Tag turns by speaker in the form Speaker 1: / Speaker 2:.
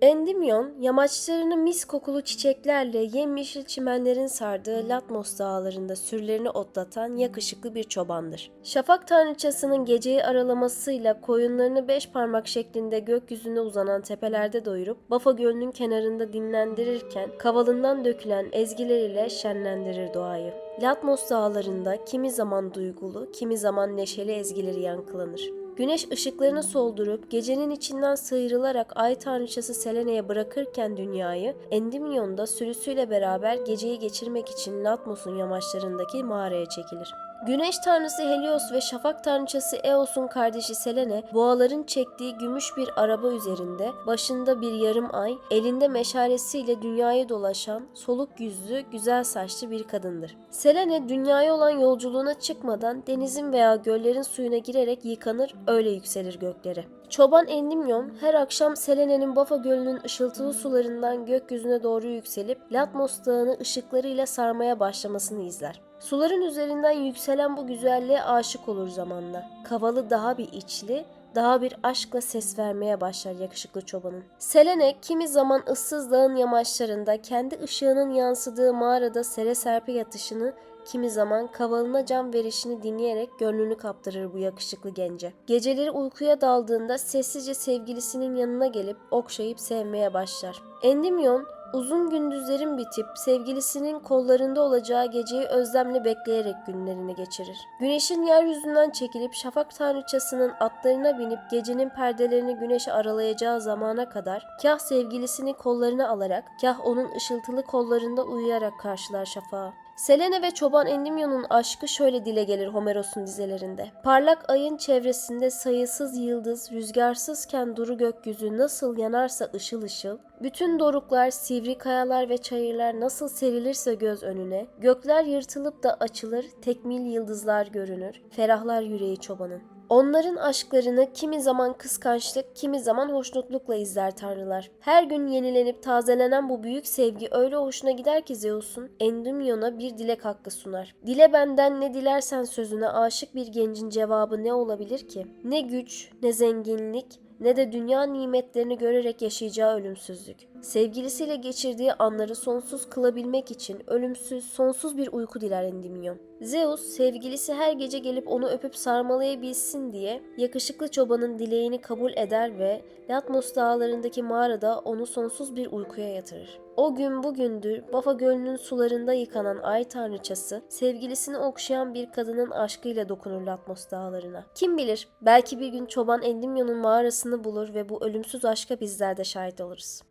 Speaker 1: Endymyon, yamaçlarını mis kokulu çiçeklerle yemyeşil çimenlerin sardığı Latmos dağlarında sürülerini otlatan yakışıklı bir çobandır. Şafak tanrıçasının geceyi aralamasıyla koyunlarını beş parmak şeklinde gökyüzüne uzanan tepelerde doyurup Bafa Gölü'nün kenarında dinlendirirken kavalından dökülen ezgileriyle şenlendirir doğayı. Latmos dağlarında kimi zaman duygulu, kimi zaman neşeli ezgileri yankılanır. Güneş ışıklarını soldurup gecenin içinden sıyrılarak ay tanrıçası Selene'ye bırakırken dünyayı, Endymion'da sürüsüyle beraber geceyi geçirmek için Latmos'un yamaçlarındaki mağaraya çekilir. Güneş tanrısı Helios ve şafak tanrıçası Eos'un kardeşi Selene, boğaların çektiği gümüş bir araba üzerinde, başında bir yarım ay, elinde meşalesiyle dünyayı dolaşan, soluk yüzlü, güzel saçlı bir kadındır. Selene, dünyaya olan yolculuğuna çıkmadan denizin veya göllerin suyuna girerek yıkanır, öyle yükselir göklere. Çoban Endymyon her akşam Selene'nin Bafa Gölü'nün ışıltılı sularından gökyüzüne doğru yükselip Latmos Dağı'nı ışıklarıyla sarmaya başlamasını izler. Suların üzerinden yükselen bu güzelliğe aşık olur zamanla. Kavalı daha bir içli, daha bir aşkla ses vermeye başlar yakışıklı çobanın. Selene kimi zaman ıssız dağın yamaçlarında kendi ışığının yansıdığı mağarada sere serpe yatışını kimi zaman kavalına can verişini dinleyerek gönlünü kaptırır bu yakışıklı gence. Geceleri uykuya daldığında sessizce sevgilisinin yanına gelip okşayıp sevmeye başlar. Endymyon uzun gündüzlerin bitip sevgilisinin kollarında olacağı geceyi özlemle bekleyerek günlerini geçirir. Güneşin yeryüzünden çekilip şafak tanrıçasının atlarına binip gecenin perdelerini güneşe aralayacağı zamana kadar kah sevgilisini kollarına alarak kah onun ışıltılı kollarında uyuyarak karşılar şafağı. Selene ve çoban Endymion'un aşkı şöyle dile gelir Homeros'un dizelerinde. Parlak ayın çevresinde sayısız yıldız, rüzgarsızken duru gökyüzü nasıl yanarsa ışıl ışıl, bütün doruklar, sivri kayalar ve çayırlar nasıl serilirse göz önüne, gökler yırtılıp da açılır, tekmil yıldızlar görünür, ferahlar yüreği çobanın. Onların aşklarını kimi zaman kıskançlık, kimi zaman hoşnutlukla izler tanrılar. Her gün yenilenip tazelenen bu büyük sevgi öyle hoşuna gider ki Zeus'un Endymion'a bir dilek hakkı sunar. Dile benden ne dilersen sözüne aşık bir gencin cevabı ne olabilir ki? Ne güç, ne zenginlik, ne de dünya nimetlerini görerek yaşayacağı ölümsüzlük. Sevgilisiyle geçirdiği anları sonsuz kılabilmek için ölümsüz, sonsuz bir uyku diler Endymyon. Zeus, sevgilisi her gece gelip onu öpüp sarmalayabilsin diye yakışıklı çobanın dileğini kabul eder ve Latmos dağlarındaki mağarada onu sonsuz bir uykuya yatırır. O gün bugündür Bafa Gölü'nün sularında yıkanan ay tanrıçası sevgilisini okşayan bir kadının aşkıyla dokunur Latmos dağlarına. Kim bilir belki bir gün çoban Endymion'un mağarasını bulur ve bu ölümsüz aşka bizler de şahit oluruz.